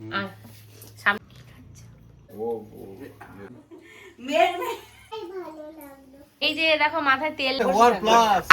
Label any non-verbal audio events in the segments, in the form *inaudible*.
আর এই দেখো মাথায় তেল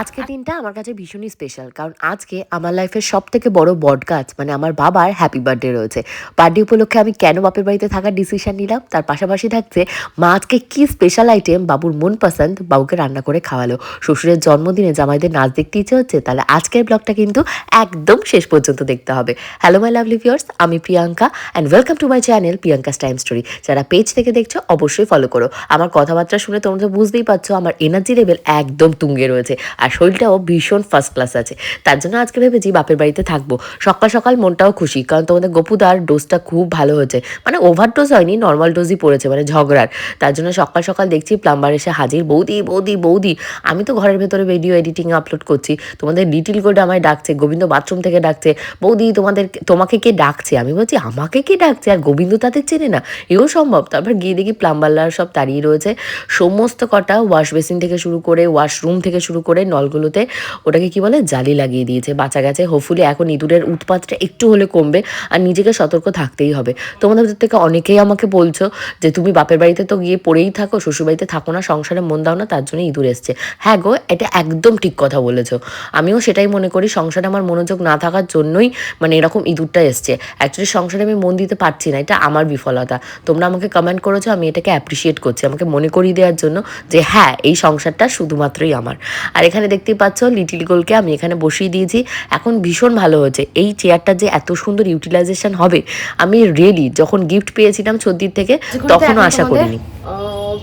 আজকে দিনটা আমার কাছে ভীষণই স্পেশাল কারণ আজকে আমার লাইফের সব থেকে বড় বট গাছ মানে আমার বাবার হ্যাপি বার্থডে রয়েছে। বার্থডে উপলক্ষে আমি কেন বাপের বাড়িতে থাকার ডিসিশন নিলাম তার পাশাপাশি থাকছে মা আজকে কি স্পেশাল আইটেম বাবুর মন পছন্দ বাবুকে রান্না করে খাওয়ালো। শ্বশুরের জন্মদিনে জামাইদের নাচ দেখতে ইচ্ছে হচ্ছে তাহলে আজকের ব্লগটা কিন্তু একদম শেষ পর্যন্ত দেখতে হবে। হ্যালো মাই লাভলি ভিউয়ার্স আমি Priyanka and welcome to my channel Priyanka's time story যারা পেজ থেকে দেখছ অবশ্যই ফলো করো। আমার কথাবার্তা শুনে তোমরা তো বুঝতেই পারছ আমার এনার্জি লেভেল একদম তুঙ্গে রয়েছে। আর শরীরটাও ভীষণ ফার্স্ট ক্লাস আছে। তার জন্য আজকে ভেবেছি বাপের বাড়িতে থাকব। সকাল সকাল মনটাও খুশি, কারণ তোমাদের গপুদার ডোজটা খুব ভালো হয়েছে। মানে ওভার ডোজ হয়নি নর্মাল ডোজই পড়েছে মানে ঝগড়ার। তার জন্য সকাল সকাল দেখছি প্লাম্বার এসে হাজির, বৌদি বৌদি বৌদি, আমি তো ঘরের ভেতরে ভিডিও এডিটিং আপলোড করছি। তোমাদের লিটিল গোল্ড আমায় ডাকছে, গোবিন্দ বাথরুম থেকে ডাকছে। বৌদি, তোমাদের, তোমাকে কে ডাকছে? আমি বলছি, আমাকে কে ডাকছে? আর গোবিন্দ তাদের চেনে না। এও সম্ভব। তারপর গিয়ে দেখি প্লাম্বারলার সব দাঁড়িয়ে রয়েছে। সমস্ত কটা ওয়াশ বেসিন থেকে শুরু করে ওয়াশরুম থেকে শুরু করে নলগুলোতে ওটাকে কি বলে? জালি লাগিয়ে দিয়েছে, বাঁচা গেছে। হোপফুলি এখন ইঁদুরের উৎপাতটা একটু হলে কমবে আর নিজেকে সতর্ক থাকতেই হবে। তোমাদের থেকে অনেকেই আমাকে বলছো যে, তুমি বাপের বাড়িতে তো গিয়ে পড়েই থাকো শ্বশুরবাড়িতে থাকো না, সংসারে মন দাও না, তার জন্য ইঁদুর এসছে। হ্যাঁ গো, এটা একদম ঠিক কথা বলেছ। আমিও সেটাই মনে করি, সংসারে আমার মনোযোগ না থাকার জন্যই মানে এরকম ইঁদুরটা এসছে। অ্যাকচুয়ালি সংসারে আমি মন দিতে পারছি না, এটা আমার বিফলতা। তোমরা আমাকে কমেন্ট করেছ, আমি এটাকে অ্যাপ্রিসিয়েট করছি। আমাকে মনে করিয়ে দেওয়ার জন্য যে হ্যাঁ এই সংসারটা শুধুমাত্রই আমার। আর এখানে দেখতেই পাচ্ছ লিটিল গোলকে আমি এখানে বসিয়ে দিয়েছি। এখন ভীষণ ভালো হয়েছে। এই চেয়ারটা যে এত সুন্দর ইউটিলাইজেশন হবে আমি রিয়েলি যখন গিফট পেয়েছিলাম সর্দির থেকে তখনও আশা করিনি।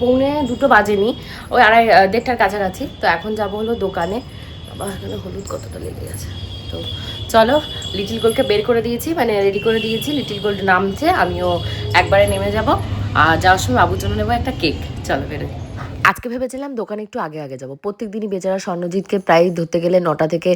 পৌনে দুটো বাজেনি। ওই আড়াই দেড়টার কাছাকাছি। তো এখন যাব হলো দোকানে। আবার এখানে হলুদ কতটা লেগে গেছে। তো চলো লিটিল গোল্ডকে বের করে দিয়েছি মানে রেডি করে দিয়েছি। লিটিল গোল্ড নামছে আমিও একবারে নেমে যাব। আর যাওয়ার সময় বাবুর জন্য নেব একটা কেক চলো বেরোই। আজকে ভেবেছিলাম দোকানে একটু আগে আগে যাব। প্রত্যেক দিনই বেচারা স্বর্ণজিৎকে প্রায় ধরতে গেলে নটা থেকে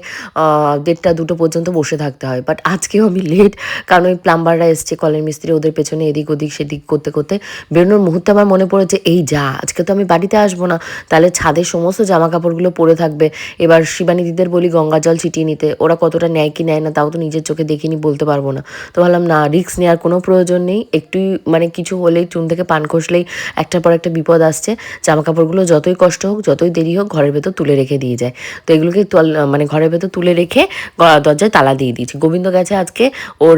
দেড়টা, দুটো পর্যন্ত বসে থাকতে হয়। বাট আজকেও আমি লেট কারণ ওই প্লাম্বাররা এসছে, কলের মিস্ত্রি, ওদের পেছনে এদিক ওদিক, সেদিক করতে করতে। বেরোনোর মুহূর্তে আমার মনে পড়েছে, এই যা, আজকে তো আমি বাড়িতে আসব না। তাহলে ছাদে সমস্ত জামা কাপড়গুলো পরে থাকবে। এবার শিবানী দিদের বলি গঙ্গা জল ছিটিয়ে নিতে। ওরা কতটা নেয় কি নেয় না, তাও তো নিজের চোখে দেখিনি, বলতে পারব না। তো ভাবলাম, না রিস্ক নেওয়ার কোনো প্রয়োজন নেই। একটুই মানে কিছু হলেই, চুন থেকে পান খসলেই একটার পর একটা বিপদ আসছে। জামা কাপড়গুলো যতই কষ্ট হোক, যতই দেরি হোক ঘরের ভেতর তুলে রেখে দিয়ে যায়। তো এগুলোকে মানে ঘরের ভেতর তুলে রেখে দরজায় তালা দিয়ে দিয়েছি। গোবিন্দ গেছে আজকে ওর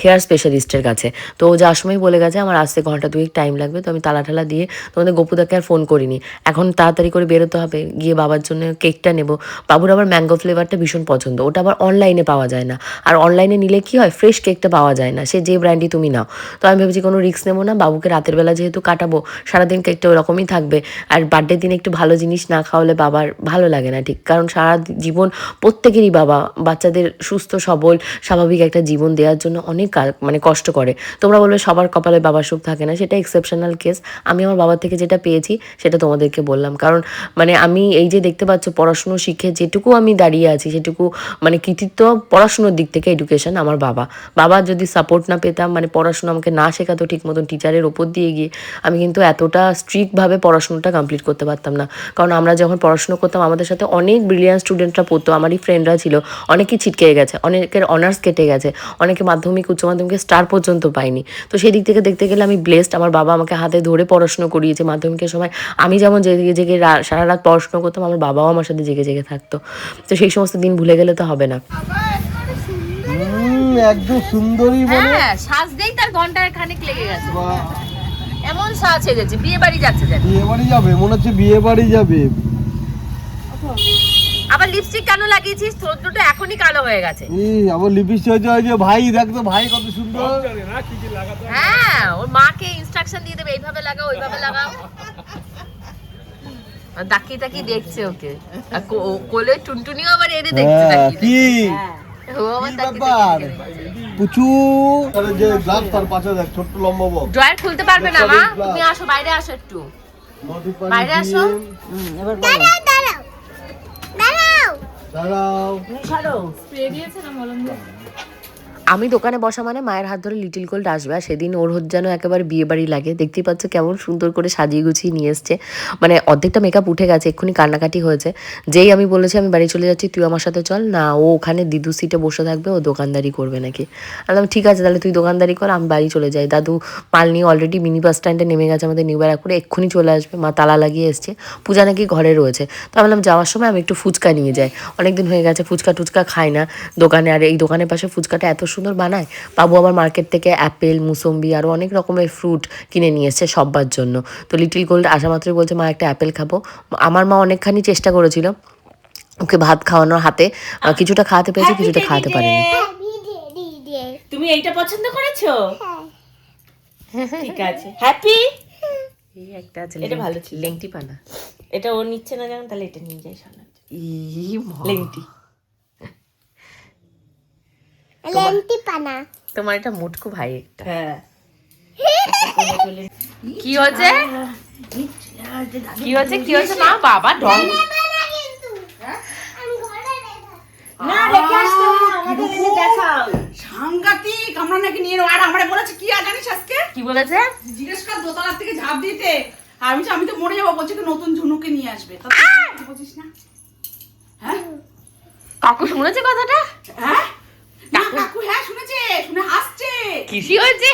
হেয়ার স্পেশালিস্টের কাছে। তো ও যাওয়ার সময় বলে গেছে, আমার আসতে ঘণ্টা দুয়েক টাইম লাগবে, তো আমি তালা ঠালা দিয়ে তোমাদের গোপুদাকে আর ফোন করিনি। এখন তাড়াতাড়ি করে বেরোতে হবে, গিয়ে বাবার জন্য কেকটা নেব। বাবুর আবার ম্যাঙ্গো ফ্লেভারটা ভীষণ পছন্দ। ওটা আবার অনলাইনে পাওয়া যায় না। আর অনলাইনে নিলে কি হয় ফ্রেশ কেকটা পাওয়া যায় না। সে যে ব্র্যান্ডই তুমি নাও। তো আমি ভেবেছি কোনো রিস্ক নেব না, বাবুকে রাতের বেলা যেহেতু কাটাবো, সারাদিন কেকটা ওরকমই থাকবে। আর বার্থডে দিনে একটু ভালো জিনিস না খাওয়ালে বাবার ভালো লাগে না, ঠিক? কারণ সারা জীবন প্রত্যেকেরই বাবা, বাচ্চাদের সুস্থ, সবল, স্বাভাবিক একটা জীবন দেওয়ার জন্য অনেক মানে কষ্ট করে। তোমরা বলবে, সবার কপালে বাবার সুখ থাকে না, সেটা এক্সেপশনাল কেস আমি আমার বাবার থেকে যেটা পেয়েছি, সেটা তোমাদেরকে বললাম। কারণ মানে আমি এই যে দেখতে পাচ্ছ, পড়াশুনো শিখে যেটুকু আমি দাঁড়িয়ে আছি, সেটুকু মানে কৃতিত্ব পড়াশুনোর দিক থেকে এডুকেশন আমার বাবা। বাবা যদি সাপোর্ট না পেতাম মানে পড়াশুনো আমাকে না শেখাতো ঠিক মতন টিচারের ওপর দিয়ে গিয়ে, আমি কিন্তু এতটা স্ট্রিক্টভাবে পড়াশুনোটা কমপ্লিট করতে পারতাম না। কারণ আমরা যখন পড়াশুনো করতাম আমাদের সাথে অনেক ব্রিলিয়ান স্টুডেন্টরা পড়তো আমারই ফ্রেন্ডরা ছিল। অনেকেই ছিটকে গেছে অনেকের অনার্স কেটে গেছে অনেকে মাধ্যমিক উচ্চ মাধ্যমিকে স্টার পর্যন্ত পাইনি তো সেই দিক থেকে দেখতে গেলে আমি ব্লেসড আমার বাবা আমাকে হাতে ধরে পড়াশুনো করিয়েছে। মাধ্যমিকের সময় আমি যেমন জেগে জেগে সারা রাত পড়াশুনো করতাম আমার বাবাও আমার সাথে জেগে জেগে থাকতো। তো সেই সমস্ত দিন ভুলে গেলে তো হবে না। একদম সুন্দরী বলে। হ্যাঁ সাজতেই তার ঘণ্টার খানিক লেগে গেছে। এমন সাজ সেজেছে বিয়ে বাড়ি যাচ্ছে যেন। বিয়ে বাড়ি যাবে মনে হচ্ছে বিয়ে বাড়ি যাবে। আবার লিপস্টিক কেন লাগিয়েছিস? তোর দুটো এখনই কালো হয়ে গেছে। এই আমার লিপিস্টিক হয়েছে ওই যে ভাই দেখ তো ভাই কত সুন্দর। হ্যাঁ ওর মাকে ইনস্ট্রাকশন দিয়ে দেবে এইভাবে লাগাও ওইভাবে লাগাও। আর তাকিয়ে তাকিয়ে দেখছে ওকে। আর কো- ও- কোলে টুনটুনিও আবার এনে দেখছে হ্যাঁ, কি? পুচু। আরে যে গ্লাস তার পাশে দেখ ছোট্ট লম্বা বক ড্রয়ার খুলতে পারবে না মা. তুমি আসো বাইরে আসো একটু। বাইরে আসো। দিয়ে- এবার দাঁড়াও দাঁড়াও। আমি দোকানে বসা মানে মায়ের হাত ধরে লিটিল গোল্ড আসবে, আর সেদিন ওর হচ্ছে যেন একেবারে বিয়ে বাড়ি লাগে। দেখতেই পাচ্ছ কেমন সুন্দর করে সাজিয়ে গুছিয়ে নিয়ে এসছে। মানে অর্ধেকটা মেকআপ উঠে গেছে, এক্ষুনি কান্নাকাটি হয়েছে। যেই আমি বলেছি, আমি বাড়ি চলে যাচ্ছি, তুই আমার সাথে চল। না, ও ওখানে দিদু সিটে বসে থাকবে, ও দোকানদারি করবে নাকি। বললাম, ঠিক আছে, তাহলে তুই দোকানদারি কর, আমি বাড়ি চলে যাই। দাদু মাল নিয়ে অলরেডি মিনি বাস স্ট্যান্ডে নেমে গেছে আমাদের নিউ ব্যারাকপুরে এক্ষুনি চলে আসবে, মা তালা লাগিয়ে এসছে। পূজা নাকি ঘরে রয়েছে। তো আমি বললাম, যাওয়ার সময় আমি একটু ফুচকা নিয়ে যাই। অনেকদিন হয়ে গেছে ফুচকা টুচকা খাই না দোকানে, আর এই দোকানের পাশে ফুচকাটা এত সুন্দর বানায়? বাবু আবার মার্কেট থেকে অ্যাপেল মুসম্বি আরও অনেক রকমের ফ্রুট কিনে নিয়ে এসছে সব্বার জন্য। তো লিটিল গোল্ড আসা মাত্রই বলছে মা একটা অ্যাপেল খাব। আমার মা অনেকখানি চেষ্টা করেছিল ওকে ভাত খাওয়ানোর হাতে। কিছুটা খাওয়াতে পেরেছে কিছুটা খাওয়াতে পারেনি। তুমি এইটা পছন্দ করেছ? ঠিক আছে। হ্যাপি এই একটা আছে এটা ভালো ছিল। লেংটি পানা। এটা ও নিচ্ছে না যেমন তাহলে এটা নিয়ে যাই শোনা ই মা। লেংটি। লেন্টি পানা। তোমার এটা মোটকু ভাই একটা। হ্যাঁ। কি হচ্ছে কি হচ্ছে কি হচ্ছে মা বাবা ঢং। আমি ঘরে রেখে না রেখে আসতে আমাদের এনে দেখাও। সাংঘাতিক আমরা নাকি নিয়ে নেব। আর আমরা বলেছি কি আর জানিস আজকে? কি বলেছে? জিজ্ঞেস কর দোতলার থেকে ঝাঁপ দিতে। আমি আমি তো মরে যাব বলছি নতুন ঝুনুকে নিয়ে আসবে। বলছিস না? হ্যাঁ? কাকু শুনেছে কথাটা? হ্যাঁ? কাকু হ্যাঁ শুনেছে শুনে হাসছে কিসি হয়েছে?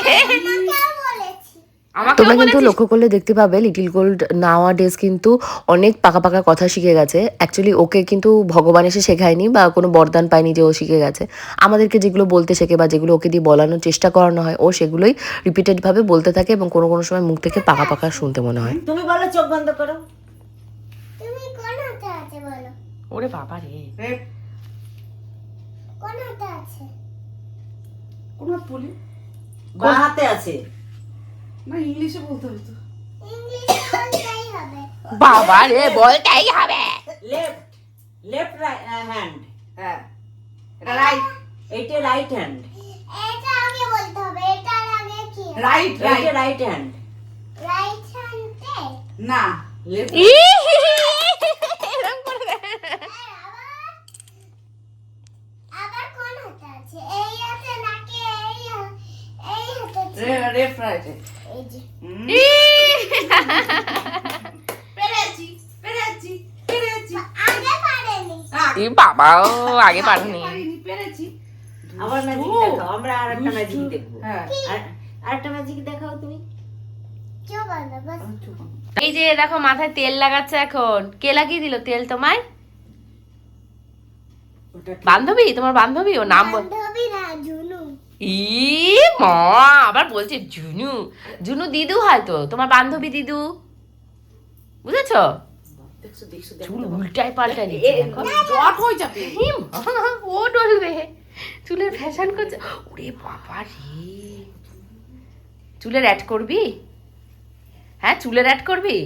তোমরা কিন্তু লক্ষ্য করলে দেখতে পাবে লিটিল গোল্ড নাওয়া ডেজ কিন্তু অনেক পাকা পাকা কথা শিখে গেছে। অ্যাকচুয়ালি ওকে কিন্তু ভগবান এসে শেখায়নি বা কোনো বরদান পায়নি যে ও শিখে গেছে। আমাদেরকে যেগুলো বলতে শেখে বা যেগুলো ওকে দিয়ে বলানোর চেষ্টা করানো হয় ও সেগুলোই রিপিটেডভাবে বলতে থাকে এবং কোনো কোনো সময় মুখ থেকে পাকা পাকা শুনতে মনে হয়। তুমি বলো চোখ বন্ধ করো। তুমি কোন হাতে আছে বলো? ওরে বাবা রে কোন হাতে আছে? কোন হাত বলি? বা হাতে আছে? না ইংলিশে বলতে হতো ইংলিশে বলতেই হবে। বাবা রে বলতেই হবে। লেফট লেফট হ্যান্ড হ্যাঁ। রাইট এইটা রাইট হ্যান্ড এটা আগে বলতে হবে এটার আগে কি? Right right right hand right হ্যান্ডে না লেফট আবার কোন হাতে আছে এই হাতে নাকি এই হা- এই এই যে পেরেছি পেরেছি পেরেছি আগে পারেনি এ বাবা আগে পারেনি পেরেছি আবার ম্যাজিক দেখাও আমরা আর একটা ম্যাজিক দেখব হ্যাঁ আর আরেকটা ম্যাজিক দেখাও তুমি এই যে দেখো মাথায় তেল লাগাচ্ছে এখন। কে লাগিয়ে দিল তেল তোমায়? বান্ধবী তোমার বান্ধবী ও নাম বল। বান্ধবী না জুনু ই মা আবার বলছে জুনু। জুনু দিদু হয়তো তোমার বান্ধবী দিদু। বুঝেছ? চুল উল্টায় পাল্টায় দিচ্ছে দেখো। জট হয়ে যাবে। ই মা, ও ডলবে। চুলের ফ্যাশন করছে। ওরে বাবা রে। চুলের অ্যাড করবি? হ্যাঁ চুলের অ্যাড করবি?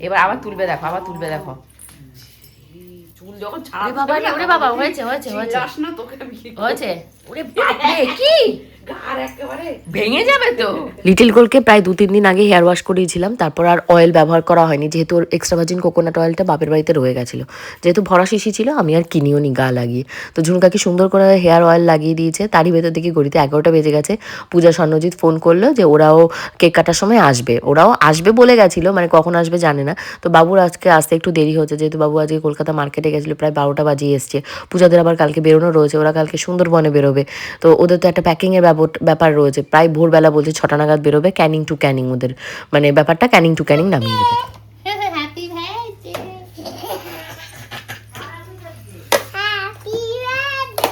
এবার আবার তুলবে দেখো আবার তুলবে দেখো। চুল যখন ওরে বাবা ওরে বাবা হয়েছে হয়েছে হয়েছে। না তোকে আমি। হয়েছে। *laughs* ওরে বাপরে কি? ভেঙে যাবে তো। লিটিল গোলকে প্রায় দু তিন দিন আগে হেয়ার ওয়াশ করিয়েছিলাম তারপর আর অয়েল ব্যবহার করা হয়নি যেহেতু ওর এক্সট্রা ভার্জিন কোকোনাট অয়েলটা বাপের বাড়িতে রয়ে গেছিল। যেহেতু ভরা শিশি ছিল আমি আর কিনিও নি গা লাগিয়ে। তো ঝুনকাকে সুন্দর করে হেয়ার অয়েল লাগিয়ে দিয়েছে তারই ভেতর দিকে গড়িতে এগারোটা বেজে গেছে। পূজা স্বর্ণজিৎ ফোন করল যে ওরাও কেক কাটার সময় আসবে। ওরাও আসবে বলে গেছিল মানে কখন আসবে জানে না। তো বাবুর আজকে আসতে একটু দেরি হচ্ছে যেহেতু বাবু আজকে কলকাতা মার্কেটে গেছিল প্রায় বারোটা বাজিয়ে এসছে। পূজাদের আবার কালকে বেরোনো রয়েছে ওরা কালকে সুন্দরবনে বেরোবে। তো ওদের তো একটা প্যাকিংয়ের ব্যাপার রয়েছে। প্রায় ভোরবেলা বলছে ছটা নাগাদ বেরোবে ক্যানিং টু ক্যানিং ওদের মানে ব্যাপারটা ক্যানিং টু ক্যানিং নামিয়ে দেবে। হ্যাপি বার্থডে হ্যাপি বার্থডে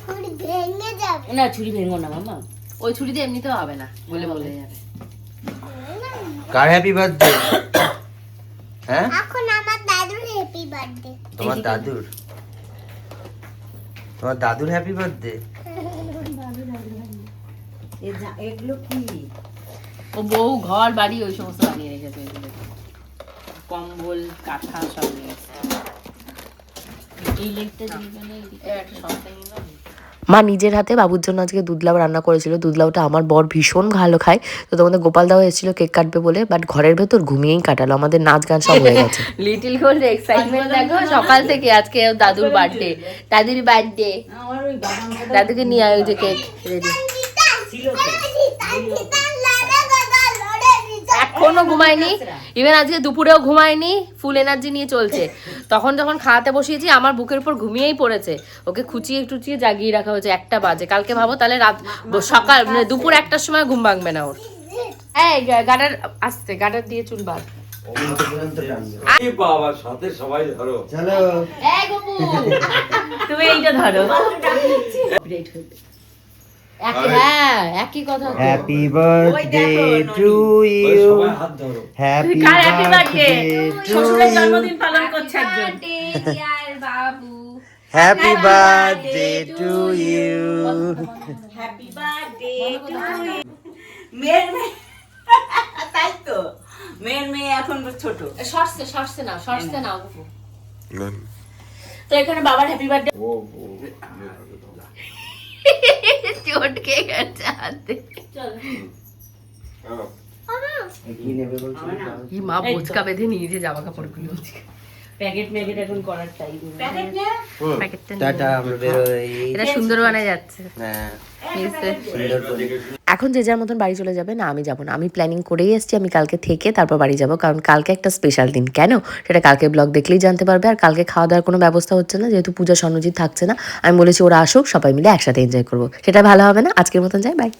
ফুল ভেঙে যাবে না ছুরি ভেঙো না মামা ওই ছুরিতে এমনিতেও হবে না বলে বলে যাবে কার হ্যাপি বার্থডে *coughs* হ্যাঁ? এখন আমার দাদুর হ্যাপি বার্থডে তোমার দাদুর? তোমার দাদুর হ্যাপি বার্থডে এগুলো কি? ও বউ ঘর বাড়ি ওই সমস্ত বানিয়ে রেখেছে কম্বল কাঁথা সব নিয়ে এই লেগটা দিয়ে মানে মা নিজের হাতে বাবুর জন্য আজকে দুধলাউ রান্না করেছিল। দুধলাউটা আমার বর ভীষণ ভালো খায়। তো তোমাদের গোপাল দাও এসেছিল কেক কাটবে বলে বাট ঘরের ভেতর ঘুমিয়েই কাটালো। আমাদের নাচ গান সব হয়ে গেছে। লিটিল গোল্ড এক্সাইটমেন্ট দেখো সকাল থেকে আজকে দাদুর বার্থডে দাদুর বার্থডে আমার ওই বাদাম দাদুকে নিয়ে আয় যে কেক রেডি। এখনও ঘুমায়নি। ইভেন আজকে দুপুরেও ঘুমায়নি ফুল এনার্জি নিয়ে চলছে। তখন যখন খাওয়াতে বসিয়েছি আমার বুকের উপর ঘুমিয়েই পড়েছে। ওকে খুচিয়ে টুচিয়ে জাগিয়ে রাখা হয়েছে একটা বাজে। কালকে ভাবো তাহলে রাত সকাল মানে দুপুর একটার সময় ঘুম ভাঙবে না ওর। এই গাডার আসতে গাডার দিয়ে চুল বাঁধ। বাবার সাথে সবাই ধরো। চলো। এই গপু। তুমি এইটা ধরো। একই হ্যাঁ কথা হ্যাপি বার্থডে টু ইউ সবাই হাত ধরো হ্যাপি কার happy birthday? বার্থডে টু শ্বশুরের জন্মদিন পালন করছে একজন বাবু happy birthday to you happy birthday to you মেয়ের মেয়ে তাই তো মেয়ের মেয়ে এখন ছোট শর্টসে নাও শর্টসে নাও গপু তো এখানে বাবার হ্যাপি বার্থডে চটকে গেছে হাতে কি মা বোচকা বেঁধে নিয়ে যে জামা কাপড়গুলো প্যাকেট ম্যাকেট এখন করার টাইম প্যাকেট নিয়ে? প্যাকেটটা টাটা আমরা বেরোই। এটা সুন্দরবনে যাচ্ছে। হ্যাঁ। সুন্দর এখন যে যার মতন বাড়ি চলে যাবে, না, আমি যাব না। আমি প্ল্যানিং করেই এসেছি, আমি কালকে থেকে তারপর বাড়ি যাব। কারণ কালকে একটা স্পেশাল দিন। কেন? সেটা কালকে ব্লগ দেখলেই জানতে পারবে। আর কালকে খাওয়া দাওয়ার কোনো ব্যবস্থা হচ্ছে না। যেহেতু পূজা স্বর্ণজিৎ থাকছে না, আমি বলেছি ওরা আসুক, সবাই মিলে একসাথে এনজয় করব। সেটা ভালো হবে না? আজকের মতন যাই বাই